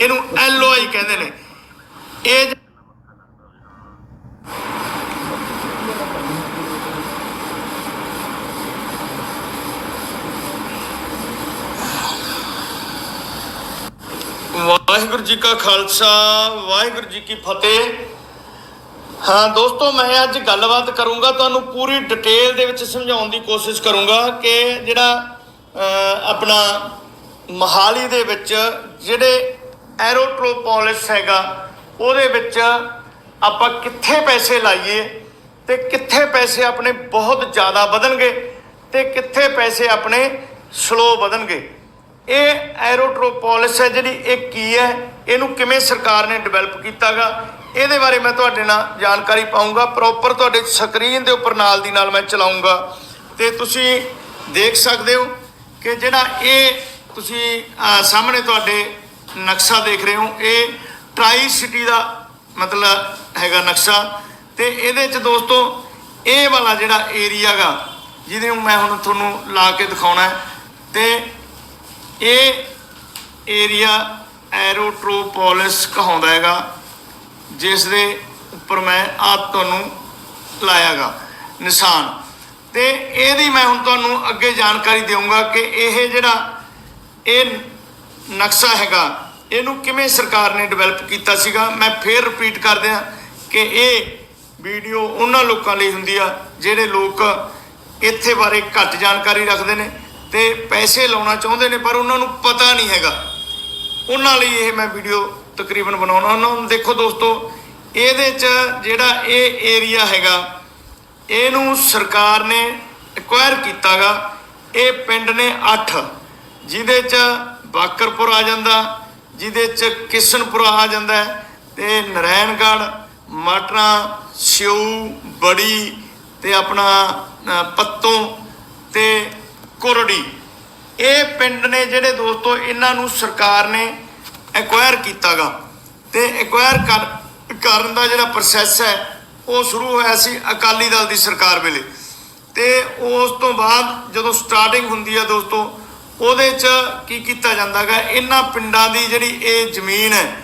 ਇਹਨੂੰ ਐਲਓਆਈ ਕਹਿੰਦੇ ਨੇ। ਇਹ ਵਾਹਿਗੁਰੂ ਜੀ ਕਾ ਖਾਲਸਾ, ਵਾਹਿਗੁਰੂ ਜੀ ਕੀ ਫਤਿਹ। ਹਾਂ ਦੋਸਤੋ, ਮੈਂ ਅੱਜ ਗੱਲਬਾਤ ਕਰੂੰਗਾ, ਤੁਹਾਨੂੰ ਪੂਰੀ ਡਿਟੇਲ ਦੇ ਵਿੱਚ ਸਮਝਾਉਣ ਦੀ ਕੋਸ਼ਿਸ਼ ਕਰੂੰਗਾ ਕਿ ਜਿਹੜਾ ਆਪਣਾ ਮਹਾਲੀ ਦੇ ਵਿੱਚ ਜਿਹੜੇ ਐਰੋਟ੍ਰੋਪੋਲਿਸ ਹੈਗਾ, ਉਹਦੇ ਵਿੱਚ ਆਪਾਂ ਕਿੱਥੇ ਪੈਸੇ ਲਾਈਏ ਤੇ ਕਿੱਥੇ ਪੈਸੇ ਆਪਣੇ ਬਹੁਤ ਜ਼ਿਆਦਾ ਵਧਣਗੇ ਤੇ ਕਿੱਥੇ ਪੈਸੇ ਆਪਣੇ ਸਲੋ ਵਧਣਗੇ। ਇਹ ਐਰੋਟ੍ਰੋਪੋਲਿਸ ਹੈ ਜਿਹੜੀ ਇਹ ਕੀ ਹੈ, ਇਹਨੂੰ ਕਿਵੇਂ ਸਰਕਾਰ ਨੇ ਡਿਵੈਲਪ ਕੀਤਾਗਾ, ਇਹਦੇ ਬਾਰੇ ਮੈਂ ਤੁਹਾਡੇ ਨਾਲ ਜਾਣਕਾਰੀ ਪਾਉਂਗਾ ਪ੍ਰੋਪਰ ਤੁਹਾਡੇ ਸਕਰੀਨ ਦੇ ਉੱਪਰ ਨਾਲ ਦੀ ਨਾਲ ਮੈਂ ਚਲਾਉਂਗਾ ਤੇ ਤੁਸੀਂ ਦੇਖ ਸਕਦੇ ਹੋ ਕਿ ਜਿਹੜਾ ਇਹ ਤੁਸੀਂ ਸਾਹਮਣੇ ਤੁਹਾਡੇ ਨਕਸ਼ਾ ਦੇਖ ਰਹੇ ਹੋ। ਇਹ ਟਰਾਈ ਸਿਟੀ ਦਾ ਮਤਲਬ ਹੈਗਾ ਨਕਸ਼ਾ। ਤੇ ਇਹਦੇ ਚ ਦੋਸਤੋ, ਇਹ ਵਾਲਾ ਜਿਹੜਾ ਏਰੀਆ ਗਾ, ਜਿਹਦੇ ਨੂੰ ਮੈਂ ਹੁਣ ਤੁਹਾਨੂੰ ਲਾ ਕੇ ਦਿਖਾਉਣਾ ਹੈ, ਤੇ ਇਹ ਏਰੀਆ ਐਰੋਟ੍ਰੋਪੋਲਿਸ ਕਹਾਉਂਦਾ ਹੈਗਾ, ਜਿਸ ਦੇ ਉੱਪਰ ਮੈਂ ਆਪ ਤੁਹਾਨੂੰ ਲਾਇਆਗਾ ਨਿਸ਼ਾਨ। ਤੇ ਇਹਦੀ ਮੈਂ ਹੁਣ ਤੁਹਾਨੂੰ ਅੱਗੇ ਜਾਣਕਾਰੀ ਦੇਵਾਂਗਾ ਕਿ ਇਹ ਜਿਹੜਾ ਇਹ ਨਕਸ਼ਾ ਹੈਗਾ ਇਹਨੂੰ ਕਿਵੇਂ ਸਰਕਾਰ ਨੇ ਡਿਵੈਲਪ ਕੀਤਾ ਸੀਗਾ, ਮੈਂ ਫੇਰ ਰਿਪੀਟ ਕਰ ਦਿਆਂ ਕਿ ਇਹ ਵੀਡੀਓ ਉਹਨਾਂ ਲੋਕਾਂ ਲਈ ਹੁੰਦੀ ਆ, ਜਿਹੜੇ ਲੋਕ ਇੱਥੇ ਬਾਰੇ ਘੱਟ ਜਾਣਕਾਰੀ ਰੱਖਦੇ ਨੇ ਤੇ ਪੈਸੇ ਲਾਉਣਾ ਚਾਹੁੰਦੇ ਨੇ, ਪਰ ਉਹਨਾਂ ਨੂੰ ਪਤਾ ਨਹੀਂ ਹੈਗਾ। ਉਹਨਾਂ ਲਈ ਇਹ ਮੈਂ ਵੀਡੀਓ ਤਕਰੀਬਨ ਬਣਾਉਣਾ ਉਹਨਾਂ ਨੂੰ ਦੇਖੋ ਦੋਸਤੋ, ਇਹਦੇ 'ਚ ਜਿਹੜਾ ਇਹ ਏਰੀਆ ਹੈਗਾ, ਇਹਨੂੰ ਸਰਕਾਰ ਨੇ ਐਕਵਾਇਰ ਕੀਤਾਗਾ। ਇਹ ਪਿੰਡ ਨੇ 8 ਜਿਹਦੇ 'ਚ ਬਾਕਰਪੁਰ ਆ ਜਾਂਦਾ ਜਿਹਦੇ 'ਚ ਕਿਸ਼ਨਪੁਰ ਆ ਜਾਂਦਾ ਹੈ, ਤੇ ਨਰੈਣਗੜ੍ਹ ਮਾਟਰਾ ਸਿਉ ਬੜੀ ਤੇ ਆਪਣਾ ਪੱਤੋਂ ਤੇ ਕੁਰੜੀ। ਇਹ ਪਿੰਡ ਨੇ ਜਿਹੜੇ ਦੋਸਤੋ ਇਹਨਾਂ ਨੂੰ ਸਰਕਾਰ ਨੇ ਐਕਵਾਇਰ ਕੀਤਾਗਾ ਤੇ ਐਕਵਾਇਰ ਕਰ ਕਰਨ ਦਾ ਜਿਹੜਾ ਪ੍ਰੋਸੈਸ ਹੈ ਉਹ ਸ਼ੁਰੂ ਹੋਇਆ ਸੀ ਅਕਾਲੀ ਦਲ ਦੀ ਸਰਕਾਰ ਵੇਲੇ। ਤੇ ਉਸ ਤੋਂ ਬਾਅਦ ਜਦੋਂ ਸਟਾਰਟਿੰਗ ਹੁੰਦੀ ਹੈ ਦੋਸਤੋ ਉਹਦੇ 'ਚ ਕੀ ਕੀਤਾ ਜਾਂਦਾਗਾ? ਇਹਨਾਂ ਪਿੰਡਾਂ ਦੀ ਜਿਹੜੀ ਇਹ ਜ਼ਮੀਨ ਹੈ,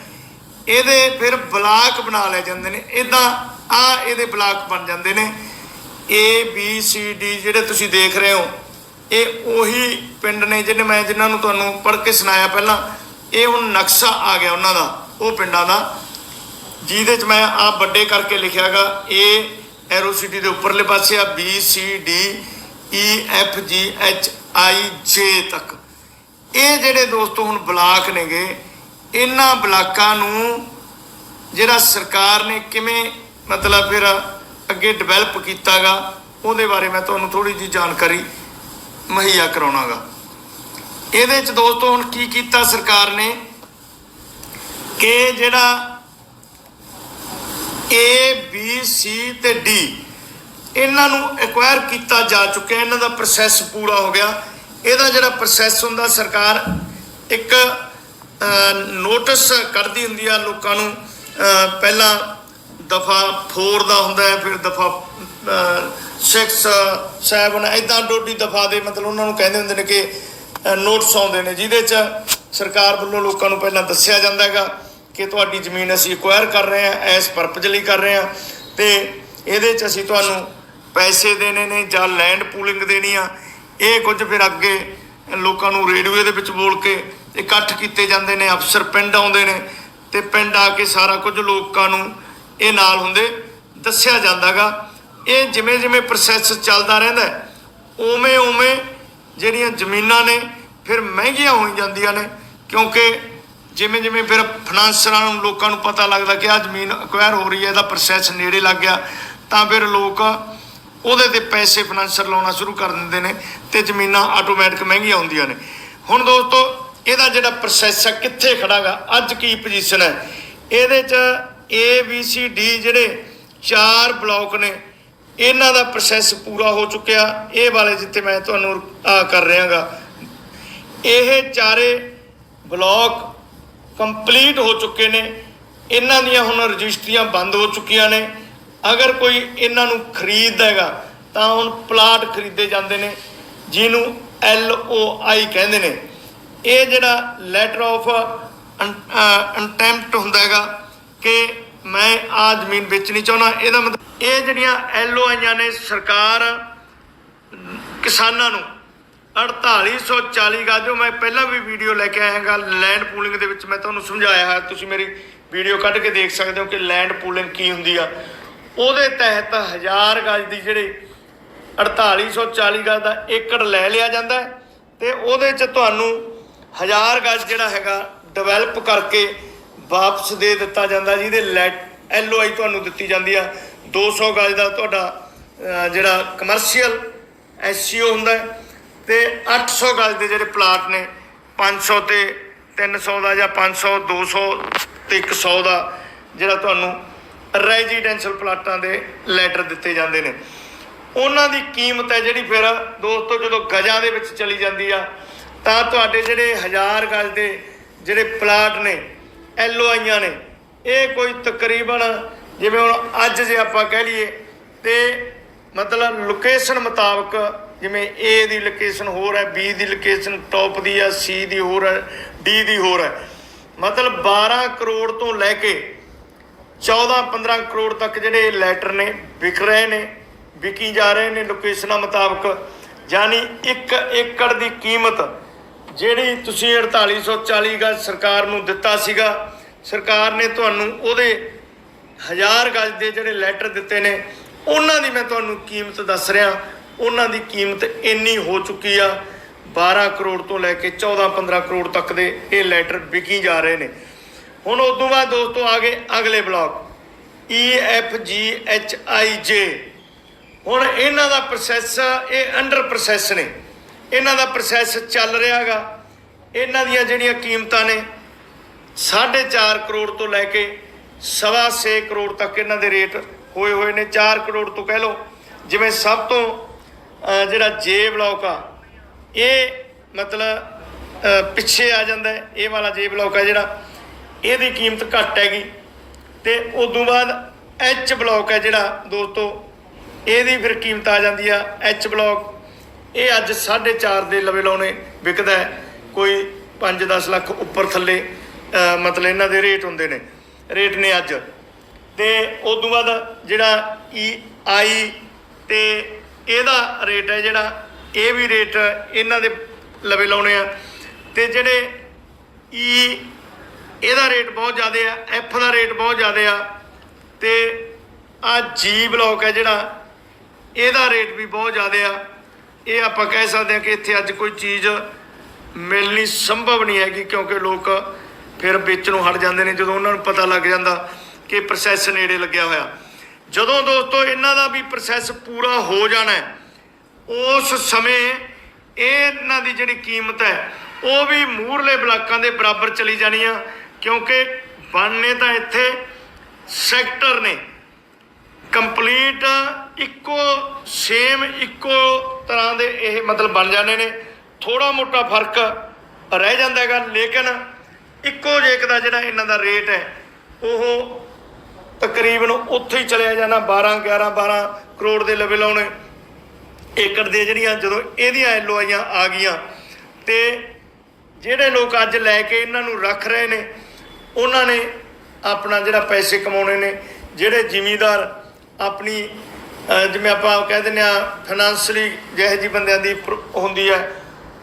ਇਹਦੇ ਫਿਰ ਬਲਾਕ ਬਣਾ ਲਏ ਜਾਂਦੇ ਨੇ। ਇਦਾਂ ਆ ਇਹਦੇ ਬਲਾਕ ਬਣ ਜਾਂਦੇ ਨੇ। ਏ ਬੀ ਸੀ ਡੀ ਜਿਹੜੇ ਤੁਸੀਂ ਦੇਖ ਰਹੇ ਹੋ, ਇਹ ਉਹੀ ਪਿੰਡ ਨੇ ਜਿਹਨੇ ਮੈਂ ਜਿਨ੍ਹਾਂ ਨੂੰ ਤੁਹਾਨੂੰ ਪੜ੍ਹ ਕੇ ਸੁਣਾਇਆ ਪਹਿਲਾਂ, ਇਹ ਹੁਣ ਨਕਸ਼ਾ ਆ ਗਿਆ ਉਹਨਾਂ ਦਾ, ਉਹ ਪਿੰਡਾਂ ਦਾ। ਜਿਹਦੇ ਚ ਮੈਂ ਆ ਵੱਡੇ ਕਰਕੇ ਲਿਖਿਆਗਾ, A ਐਰੋ ਸਿਟੀ ਦੇ ਉੱਪਰਲੇ ਪਾਸੇ A B C D E F G H I J ਤੱਕ। ਇਹ ਜਿਹੜੇ ਦੋਸਤੋ ਹੁਣ ਬਲਾਕ ਨੇਗੇ, ਇਹਨਾਂ ਬਲਾਕਾਂ ਨੂੰ ਜਿਹੜਾ ਸਰਕਾਰ ਨੇ ਕਿਵੇਂ ਮਤਲਬ ਫਿਰ ਅੱਗੇ ਡਿਵੈਲਪ ਕੀਤਾਗਾ, ਉਹਦੇ ਬਾਰੇ ਮੈਂ ਤੁਹਾਨੂੰ ਥੋੜੀ ਜੀ ਜਾਣਕਾਰੀ ਮੁਹੱਈਆ ਕਰਾਉਣਾਗਾ। ਇਹਦੇ ਚ ਦੋਸਤੋ ਹੁਣ ਕੀ ਕੀਤਾ ਸਰਕਾਰ ਨੇ? ਕਿ ਜਿਹੜਾ A, B, C ਤੇ D ਇਹਨਾਂ ਨੂੰ ਐਕਵਾਇਰ ਕੀਤਾ ਜਾ ਚੁੱਕਿਆ, ਇਹਨਾਂ ਦਾ ਪ੍ਰੋਸੈਸ ਪੂਰਾ ਹੋ ਗਿਆ। ਇਹਦਾ ਜਿਹੜਾ ਪ੍ਰੋਸੈਸ ਹੁੰਦਾ, ਸਰਕਾਰ ਇੱਕ ਨੋਟਿਸ ਕੱਢਦੀ ਹੁੰਦੀ ਆ ਲੋਕਾਂ ਨੂੰ ਪਹਿਲਾਂ ਦਫਾ 4 ਦਾ ਹੁੰਦਾ ਹੈ, ਫਿਰ ਦਫਾ 6 7 ਐਦਾਂ ਡੋਡੀ ਦਫਾ ਦੇ ਮਤਲਬ ਉਹਨਾਂ ਨੂੰ ਕਹਿੰਦੇ ਹੁੰਦੇ ਨੇ ਕਿ ਨੋਟਿਸ ਆਉਂਦੇ ਨੇ, ਜਿਹਦੇ 'ਚ ਸਰਕਾਰ ਵੱਲੋਂ ਲੋਕਾਂ ਨੂੰ ਪਹਿਲਾਂ ਦੱਸਿਆ ਜਾਂਦਾ ਹੈਗਾ ਕਿ ਤੁਹਾਡੀ ਜ਼ਮੀਨ ਅਸੀਂ ਐਕਵਾਇਰ ਕਰ ਰਹੇ ਹਾਂ ਐਸ ਪਰਪਸ ਲਈ ਕਰ ਰਹੇ ਹਾਂ ਤੇ ਇਹਦੇ 'ਚ ਅਸੀਂ ਤੁਹਾਨੂੰ ਪੈਸੇ ਦੇਣੇ ਨੇ ਜਾਂ ਲੈਂਡ ਪੂਲਿੰਗ ਦੇਣੀ ਆ, ਇਹ ਕੁਝ ਫਿਰ ਅੱਗੇ ਲੋਕਾਂ ਨੂੰ ਰੇਡੀਓ ਦੇ ਵਿੱਚ ਬੋਲ ਕੇ ਇਕੱਠ ਕੀਤੇ ਜਾਂਦੇ ਨੇ, ਅਫਸਰ ਪਿੰਡ ਆਉਂਦੇ ਨੇ, ਤੇ ਪਿੰਡ ਆ ਕੇ ਸਾਰਾ ਕੁਝ ਲੋਕਾਂ ਨੂੰ ਇਹ ਨਾਲ ਹੁੰਦੇ ਦੱਸਿਆ ਜਾਂਦਾਗਾ। ਇਹ ਜਿਵੇਂ ਜਿਵੇਂ ਪ੍ਰੋਸੈਸ ਚੱਲਦਾ ਰਹਿੰਦਾ ਉਵੇਂ ਉਵੇਂ ਜਿਹੜੀਆਂ ਜ਼ਮੀਨਾਂ ਨੇ ਫਿਰ ਮਹਿੰਗੀਆਂ ਹੋਈ ਜਾਂਦੀਆਂ ਨੇ, ਕਿਉਂਕਿ ਜਿਵੇਂ ਜਿਵੇਂ ਫਿਰ ਫਾਈਨਾਂਸਰਾਂ ਨੂੰ ਲੋਕਾਂ ਨੂੰ ਪਤਾ ਲੱਗਦਾ ਕਿ ਆ ਜ਼ਮੀਨ ਅਕਵਾਇਰ ਹੋ ਰਹੀ ਹੈ, ਇਹਦਾ ਪ੍ਰੋਸੈਸ ਨੇੜੇ ਲੱਗ ਗਿਆ, ਤਾਂ ਫਿਰ ਲੋਕ ਉਹਦੇ ਤੇ ਪੈਸੇ ਫਾਈਨਾਂਸਰ ਲਾਉਣਾ ਸ਼ੁਰੂ ਕਰ ਦਿੰਦੇ ਨੇ ਤੇ ਜ਼ਮੀਨਾਂ ਆਟੋਮੈਟਿਕ ਮਹਿੰਗੀਆਂ ਹੁੰਦੀਆਂ ਨੇ। ਹੁਣ ਦੋਸਤੋ, ਇਹਦਾ ਜਿਹੜਾ ਪ੍ਰੋਸੈਸ ਹੈ ਕਿੱਥੇ ਖੜਾਗਾ? ਅੱਜ ਕੀ ਪੋਜੀਸ਼ਨ ਹੈ? ਇਹਦੇ ਚ ਏ ਬੀ ਸੀ ਡੀ ਜਿਹੜੇ ਚਾਰ ਬਲਾਕ ਨੇ, ਇਹਨਾਂ ਦਾ ਪ੍ਰੋਸੈਸ ਪੂਰਾ ਹੋ ਚੁੱਕਿਆ। ਇਹ ਵਾਲੇ ਜਿੱਥੇ ਮੈਂ ਤੁਹਾਨੂੰ ਆ ਕਰ ਰਿਹਾਗਾ। ਇਹ ਚਾਰੇ ਬਲਾਕ ਕੰਪਲੀਟ ਹੋ ਚੁੱਕੇ ਨੇ। ਇਹਨਾਂ ਦੀਆਂ ਹੁਣ ਰਜਿਸਟਰੀਆਂ ਬੰਦ ਹੋ ਚੁੱਕੀਆਂ ਨੇ। ਅਗਰ ਕੋਈ ਇਹਨਾਂ ਨੂੰ ਖਰੀਦਦਾ ਹੈਗਾ, ਤਾਂ ਹੁਣ ਪਲਾਟ ਖਰੀਦੇ ਜਾਂਦੇ ਨੇ, ਜਿਹਨੂੰ ਐਲ ਓ ਆਈ ਕਹਿੰਦੇ ਨੇ। ਇਹ ਜਿਹੜਾ ਲੈਟਰ ਆਫ ਅੰਟੈਂਪਟ ਹੁੰਦਾ ਹੈਗਾ ਕਿ ਮੈਂ ਆ ਜ਼ਮੀਨ ਵੇਚਣੀ ਚਾਹੁੰਦਾ, ਇਹਦਾ ਮਤਲਬ ਇਹ ਜਿਹੜੀਆਂ ਐਲਓ ਆਈਆਂ ਨੇ ਸਰਕਾਰ ਕਿਸਾਨਾਂ ਨੂੰ 4840 ਗਾ, ਜੋ ਮੈਂ ਪਹਿਲਾਂ ਵੀ ਵੀਡੀਓ ਲੈ ਕੇ ਆਇਆ ਹਾਂ ਲੈਂਡ ਪੂਲਿੰਗ ਦੇ ਵਿੱਚ ਮੈਂ ਤੁਹਾਨੂੰ ਸਮਝਾਇਆ ਹੈ। ਤੁਸੀਂ ਮੇਰੀ ਵੀਡੀਓ ਕੱਢ ਕੇ ਦੇਖ ਸਕਦੇ ਹੋ ਕਿ ਲੈਂਡ ਪੂਲਿੰਗ ਕੀ ਹੁੰਦੀ ਆ। ਉਹਦੇ ਤਹਿਤ 1000 ਗਜ ਦੀ ਜਿਹੜੀ 4840 ਗਜ ਦਾ ਏਕੜ ਲੈ ਲਿਆ ਜਾਂਦਾ ਹੈ ਤੇ ਉਹਦੇ ਚ ਤੁਹਾਨੂੰ 1000 ਗਜ ਜਿਹੜਾ ਹੈਗਾ ਡਿਵੈਲਪ ਕਰਕੇ ਵਾਪਸ ਦੇ ਦਿੱਤਾ ਜਾਂਦਾ ਜਿਹਦੇ ਐਲਓਆਈ ਤੁਹਾਨੂੰ ਦਿੱਤੀ ਜਾਂਦੀ ਆ। 200 ਗਜ ਦਾ ਤੁਹਾਡਾ ਜਿਹੜਾ ਕਮਰਸ਼ੀਅਲ ਐਸਸੀਓ ਹੁੰਦਾ ਹੈ ਤੇ 800 ਗਜ ਦੇ ਜਿਹੜੇ ਪਲਾਟ ਨੇ 500 ਤੇ 300 ਦਾ ਜਾਂ 500 200 ਤੇ 100 ਦਾ ਜਿਹੜਾ ਤੁਹਾਨੂੰ ਰੈਜ਼ੀਡੈਂਸ਼ੀਅਲ ਪਲਾਟਾਂ ਦੇ ਲੈਟਰ ਦਿੱਤੇ ਜਾਂਦੇ ਨੇ। ਉਹਨਾਂ ਦੀ ਕੀਮਤ ਹੈ ਜਿਹੜੀ ਫਿਰ ਦੋਸਤੋ ਜਦੋਂ ਗਜਾਂ ਦੇ ਵਿੱਚ ਚਲੀ ਜਾਂਦੀ ਆ, ਤਾਂ ਤੁਹਾਡੇ ਜਿਹੜੇ ਹਜ਼ਾਰ ਗਜ ਦੇ ਜਿਹੜੇ ਪਲਾਟ ਨੇ ਆਈਆਂ ਨੇ, ਇਹ ਕੋਈ ਤਕਰੀਬਨ ਜਿਵੇਂ ਹੁਣ ਅੱਜ ਜੇ ਆਪਾਂ ਕਹਿ ਲਈਏ, ਤੇ ਮਤਲਬ ਲੋਕੇਸ਼ਨ ਮੁਤਾਬਕ ਜਿਵੇਂ A ਦੀ ਲੋਕੇਸ਼ਨ ਹੋਰ ਹੈ, B ਦੀ ਲੋਕੇਸ਼ਨ ਟੌਪ ਦੀ ਆ C ਦੀ ਹੋਰ ਹੈ, D ਦੀ ਹੋਰ ਹੈ। ਮਤਲਬ 12 ਕਰੋੜ ਤੋਂ ਲੈ ਕੇ 14-15 ਕਰੋੜ ਤੱਕ ਜਿਹੜੇ ਲੈਟਰ ਨੇ ਵਿਕ ਰਹੇ ਨੇ, ਵਿਕੀ ਜਾ ਰਹੇ ਨੇ ਲੋਕੇਸ਼ਨਾਂ ਮੁਤਾਬਕ। ਯਾਨੀ 1 ਏਕੜ ਦੀ ਕੀਮਤ ਜਿਹੜੀ ਤੁਸੀਂ 4840 ਗਜ ਸਰਕਾਰ ਨੂੰ ਦਿੱਤਾ ਸੀਗਾ, ਸਰਕਾਰ ਨੇ ਤੁਹਾਨੂੰ ਉਹਦੇ ਹਜ਼ਾਰ ਗਜ ਦੇ ਜਿਹੜੇ ਲੈਟਰ ਦਿੱਤੇ ਨੇ, ਉਹਨਾਂ ਦੀ ਮੈਂ ਤੁਹਾਨੂੰ ਕੀਮਤ ਦੱਸ ਰਿਹਾ। ਉਹਨਾਂ ਦੀ ਕੀਮਤ ਇੰਨੀ ਹੋ ਚੁੱਕੀ ਆ 12 ਕਰੋੜ ਤੋਂ ਲੈ ਕੇ 14-15 ਕਰੋੜ ਤੱਕ ਦੇ ਇਹ ਲੈਟਰ ਵਿਕੀ ਜਾ ਰਹੇ ਨੇ। ਹੁਣ ਉਸ ਤੋਂ ਬਾਅਦ ਦੋਸਤੋ ਆ ਗਏ ਅਗਲੇ block. E F G H I J ਹੁਣ ਇਹਨਾਂ ਦਾ ਪ੍ਰੋਸੈਸ ਇਹ ਅੰਡਰ ਪ੍ਰੋਸੈਸ ਨੇ। ਇਹਨਾਂ ਦਾ ਪ੍ਰੋਸੈਸ ਚੱਲ ਰਿਹਾਗਾ। ਇਹਨਾਂ ਦੀਆਂ ਜਿਹੜੀਆਂ ਕੀਮਤਾਂ ਨੇ 4.5 ਕਰੋੜ ਤੋਂ ਲੈ ਕੇ ਸਵਾ ਛੇ ਕਰੋੜ ਤੱਕ ਇਹਨਾਂ ਦੇ ਰੇਟ ਹੋਏ ਹੋਏ ਨੇ। 4 ਕਰੋੜ ਤੋਂ ਕਹਿ ਲਓ, ਜਿਵੇਂ ਸਭ ਤੋਂ ਜਿਹੜਾ ਜੇ ਬਲਾਕ ਆ, ਇਹ ਮਤਲਬ ਪਿੱਛੇ ਆ ਜਾਂਦਾ। ਇਹ ਵਾਲਾ ਜੇ ਬਲਾਕ ਆ ਜਿਹੜਾ ਇਹਦੀ ਕੀਮਤ ਘੱਟ ਹੈਗੀ। ਤੇ ਉਦੋਂ ਬਾਅਦ ਐਚ ਬਲਾਕ ਹੈ ਜਿਹੜਾ ਦੋਸਤੋ, ਇਹਦੀ ਫਿਰ ਕੀਮਤ ਆ ਜਾਂਦੀ ਆ ਐਚ ਬਲਾਕ। ਇਹ ਅੱਜ 4.5 ਦੇ ਲਵੇ ਲਾਉਣੇ ਵਿਕਦਾ ਕੋਈ 5-10 ਲੱਖ ਉੱਪਰ ਥੱਲੇ ਮਤਲਬ ਇਹਨਾਂ ਦੇ ਰੇਟ ਹੁੰਦੇ ਨੇ। ਰੇਟ ਨੇ ਅੱਜ। ਤੇ ਉਦੋਂ ਬਾਅਦ ਜਿਹੜਾ e, ਈ ਆਈ ਤੇ ਇਹਦਾ ਰੇਟ ਹੈ ਜਿਹੜਾ, ਇਹ ਵੀ ਰੇਟ ਇਹਨਾਂ ਦੇ ਲਵੇ ਲਾਉਣੇ ਆ। ਤੇ ਜਿਹੜੇ ਈ ਇਹਦਾ ਰੇਟ ਬਹੁਤ ਜ਼ਿਆਦਾ ਆ ਐਫ ਦਾ ਰੇਟ ਬਹੁਤ ਜ਼ਿਆਦਾ ਆ ਤੇ ਆ ਜੀ ਬਲੌਕ ਹੈ ਜਿਹੜਾ, ਇਹਦਾ ਰੇਟ ਵੀ ਬਹੁਤ ਜ਼ਿਆਦਾ ਆ। ਇਹ ਆਪਾਂ ਕਹਿ ਸਕਦੇ ਹਾਂ ਕਿ ਇੱਥੇ ਅੱਜ ਕੋਈ ਚੀਜ਼ ਮਿਲਣੀ ਸੰਭਵ ਨਹੀਂ ਹੈਗੀ ਕਿਉਂਕਿ ਲੋਕ ਫਿਰ ਵੇਚਣੋਂ ਹਟ ਜਾਂਦੇ ਨੇ, ਜਦੋਂ ਉਹਨਾਂ ਨੂੰ ਪਤਾ ਲੱਗ ਜਾਂਦਾ ਕਿ ਪ੍ਰੋਸੈਸ ਨੇੜੇ ਲੱਗਿਆ ਹੋਇਆ। ਜਦੋਂ ਦੋਸਤੋ ਇਹਨਾਂ ਦਾ ਵੀ ਪ੍ਰੋਸੈਸ ਪੂਰਾ ਹੋ ਜਾਣਾ ਉਸ ਸਮੇਂ ਇਹਨਾਂ ਦੀ ਜਿਹੜੀ ਕੀਮਤ ਹੈ, ਉਹ ਵੀ ਮੂਰਲੇ ਬਲਾਕਾਂ ਦੇ ਬਰਾਬਰ ਚਲੀ ਜਾਣੀ ਆ। ਕਿਉਂਕਿ ਬਣਨੇ ਤਾਂ ਇੱਥੇ ਸੈਕਟਰ ਨੇ। ਕੰਪਲੀਟ ਇੱਕੋ ਸੇਮ ਇੱਕੋ ਤਰ੍ਹਾਂ ਦੇ ਇਹ ਮਤਲਬ ਬਣ ਜਾਂਦੇ ਨੇ। ਥੋੜਾ ਮੋਟਾ ਫ਼ਰਕ ਰਹਿ ਜਾਂਦਾ ਹੈਗਾ, ਲੇਕਿਨ ਇੱਕੋ ਜੇਕ ਦਾ ਜਿਹੜਾ ਇਹਨਾਂ ਦਾ ਰੇਟ ਹੈ, ਉਹ ਤਕਰੀਬਨ ਉੱਥੇ ਹੀ ਚਲਿਆ ਜਾਣਾ 12 11 12 ਕਰੋੜ ਦੇ ਲਵੇ ਲਾਉਣੇ ਏਕੜ ਦੇ ਜਿਹੜੀਆਂ ਜਦੋਂ ਇਹਦੀਆਂ ਐਲਓਆਈਆਂ ਆ ਗਈਆਂ, ਤੇ ਜਿਹੜੇ ਲੋਕ ਅੱਜ ਲੈ ਕੇ ਇਹਨਾਂ ਨੂੰ ਰੱਖ ਰਹੇ ਨੇ ਉਹਨਾਂ ਨੇ ਆਪਣਾ ਜਿਹੜਾ ਪੈਸੇ ਕਮਾਉਣੇ ਨੇ, ਜਿਹੜੇ ਜ਼ਿਮੀਂਦਾਰ ਆਪਣੀ ਜਿਵੇਂ ਆਪਾਂ ਕਹਿ ਦਿੰਦੇ ਆ ਫਾਈਨੈਂਸ਼ਲੀ ਜਿਹੇ ਜੀ ਬੰਦਿਆਂ ਦੀ ਪ੍ਰ- ਹੁੰਦੀ ਹੈ,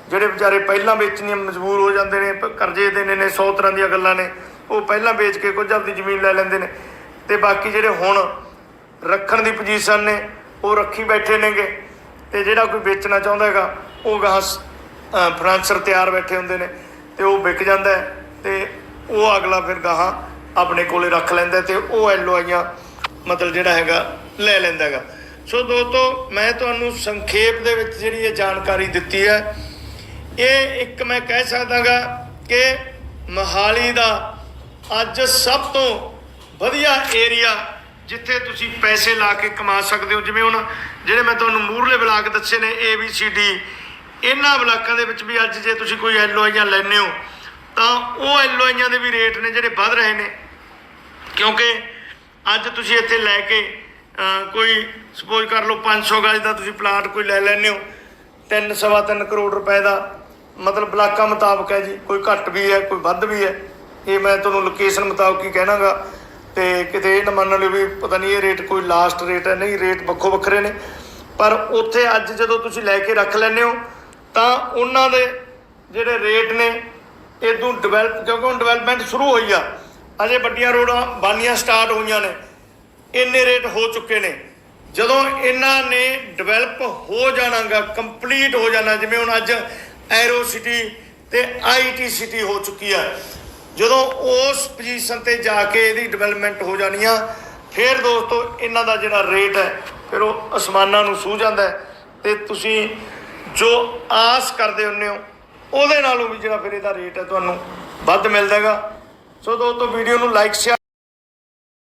ਜਿਹੜੇ ਵਿਚਾਰੇ ਪਹਿਲਾਂ ਵੇਚਣੀਆਂ ਮਜਬੂਰ ਹੋ ਜਾਂਦੇ ਨੇ ਕਰਜ਼ੇ ਦੇਣੇ ਨੇ 100 ਤਰ੍ਹਾਂ ਦੀਆਂ ਗੱਲਾਂ ਨੇ, ਉਹ ਪਹਿਲਾਂ ਵੇਚ ਕੇ ਕੁਝ ਆਪਦੀ ਜ਼ਮੀਨ ਲੈ ਲੈਂਦੇ ਨੇ। ਤੇ ਬਾਕੀ ਜਿਹੜੇ ਹੁਣ ਰੱਖਣ ਦੀ ਪੋਜੀਸ਼ਨ ਨੇ, ਉਹ ਰੱਖੀ ਬੈਠੇ ਨੇਗੇ। ਤੇ ਜਿਹੜਾ ਕੋਈ ਵੇਚਣਾ ਚਾਹੁੰਦਾ ਹੈਗਾ, ਉਹ ਗਾਹ ਫਰਾਂਸਰ ਤਿਆਰ ਬੈਠੇ ਹੁੰਦੇ ਨੇ, ਤੇ ਉਹ ਵਿਕ ਜਾਂਦਾ ਹੈ। ਤੇ ਉਹ ਅਗਲਾ ਫਿਰ ਗਾਹਾਂ ਆਪਣੇ ਕੋਲੇ ਰੱਖ ਲੈਂਦਾ ਤੇ ਉਹ ਐਲਓਆਈਆਂ ਮਤਲਬ ਜਿਹੜਾ ਹੈਗਾ ਲੈ ਲੈਂਦਾ ਹੈਗਾ। ਸੋ ਦੋਸਤੋ, ਮੈਂ ਤੁਹਾਨੂੰ ਸੰਖੇਪ ਦੇ ਵਿੱਚ ਜਿਹੜੀ ਇਹ ਜਾਣਕਾਰੀ ਦਿੱਤੀ ਹੈ, ਇਹ ਇੱਕ ਮੈਂ ਕਹਿ ਸਕਦਾਗਾ ਕਿ ਮਹਾਲੀ ਦਾ ਅੱਜ ਸਭ ਤੋਂ ਵਧੀਆ ਏਰੀਆ ਜਿੱਥੇ ਤੁਸੀਂ ਪੈਸੇ ਲਾ ਕੇ ਕਮਾ ਸਕਦੇ ਹੋ। ਜਿਵੇਂ ਹੁਣ ਜਿਹੜੇ ਮੈਂ ਤੁਹਾਨੂੰ ਮੂਰਲੇ ਬਲਾਕ ਦੱਸੇ ਨੇ ਏ ਬੀ ਸੀ ਡੀ ਇਹਨਾਂ ਬਲਾਕਾਂ ਦੇ ਵਿੱਚ ਵੀ ਅੱਜ ਜੇ ਤੁਸੀਂ ਕੋਈ ਐਲਓਆਈਆਂ ਲੈਣੇ ਹੋ ਤਾਂ ਉਹ ਐਲਓਆਈਆਂ ਦੇ ਵੀ ਰੇਟ ਨੇ ਜਿਹੜੇ ਵੱਧ ਰਹੇ ਨੇ। ਕਿਉਂਕਿ ਅੱਜ ਤੁਸੀਂ ਇੱਥੇ ਲੈ ਕੇ ਕੋਈ ਸਪੋਜ਼ ਕਰ ਲਓ 500 ਗਜ ਦਾ ਤੁਸੀਂ ਪਲਾਟ ਕੋਈ ਲੈ ਲੈਂਦੇ ਹੋ, ਤਿੰਨ, ਸਵਾ ਤਿੰਨ ਕਰੋੜ ਰੁਪਏ ਦਾ, ਮਤਲਬ ਬਲਾਕਾਂ ਮੁਤਾਬਕ ਹੈ ਜੀ, ਕੋਈ ਘੱਟ ਵੀ ਹੈ, ਕੋਈ ਵੱਧ ਵੀ ਹੈ। ਇਹ ਮੈਂ ਤੁਹਾਨੂੰ ਲੋਕੇਸ਼ਨ ਮੁਤਾਬਕ ਹੀ ਕਹਿਣਾਗਾ। ਤੇ ਕਿਤੇ ਇਹ ਨਾ ਮੰਨ ਲਿਓ ਵੀ ਪਤਾ ਨਹੀਂ ਇਹ ਰੇਟ ਕੋਈ ਲਾਸਟ ਰੇਟ ਹੈ, ਨਹੀਂ ਰੇਟ ਵੱਖੋ ਵੱਖਰੇ ਨੇ। ਪਰ ਉੱਥੇ ਅੱਜ ਜਦੋਂ ਤੁਸੀਂ ਲੈ ਕੇ ਰੱਖ ਲੈਂਦੇ ਹੋ, ਤਾਂ ਉਹਨਾਂ ਦੇ ਜਿਹੜੇ ਰੇਟ ਨੇ ਇਦੋਂ ਡਿਵੈਲਪ ਕਿਉਂਕਿ ਹੁਣ ਡਿਵੈਲਪਮੈਂਟ ਸ਼ੁਰੂ ਹੋਈ ਆ। ਅਜੇ ਵੱਡੀਆਂ ਰੋਡਾਂ, ਬਾਨੀਆਂ ਸਟਾਰਟ ਹੋਈਆਂ ਨੇ। ਇੰਨੇ ਰੇਟ ਹੋ ਚੁੱਕੇ ਨੇ। ਜਦੋਂ ਇਹਨਾਂ ਨੇ ਡਿਵੈਲਪ ਹੋ ਜਾਣਾਗਾ ਕੰਪਲੀਟ ਹੋ ਜਾਣਾ, ਜਿਵੇਂ ਹੁਣ ਅੱਜ ਐਰੋ ਸਿਟੀ ਤੇ ਆਈਟੀ ਸਿਟੀ ਹੋ ਚੁੱਕੀ ਆ। ਜਦੋਂ ਉਸ ਪੋਜੀਸ਼ਨ ਤੇ ਜਾ ਕੇ ਇਹਦੀ ਡਿਵੈਲਪਮੈਂਟ ਹੋ ਜਾਣੀ ਆ, ਫਿਰ ਦੋਸਤੋ ਇਹਨਾਂ ਦਾ ਜਿਹੜਾ ਰੇਟ ਹੈ, ਫਿਰ ਉਹ ਅਸਮਾਨਾਂ ਨੂੰ ਛੂ ਜਾਂਦਾ ਹੈ। ਤੇ ਤੁਸੀਂ ਜੋ ਆਸ ਕਰਦੇ ਹੁੰਦੇ ਹੋ ਉਹਦੇ ਨਾਲੋਂ ਵੀ ਜਿਹੜਾ ਫਿਰ ਇਹਦਾ ਰੇਟ ਹੈ ਤੁਹਾਨੂੰ ਵੱਧ ਮਿਲਦਾ ਹੈਗਾ। ਸੋ ਦੋਸਤੋ ਵੀਡੀਓ ਨੂੰ ਲਾਈਕ ਸ਼ੇਅਰ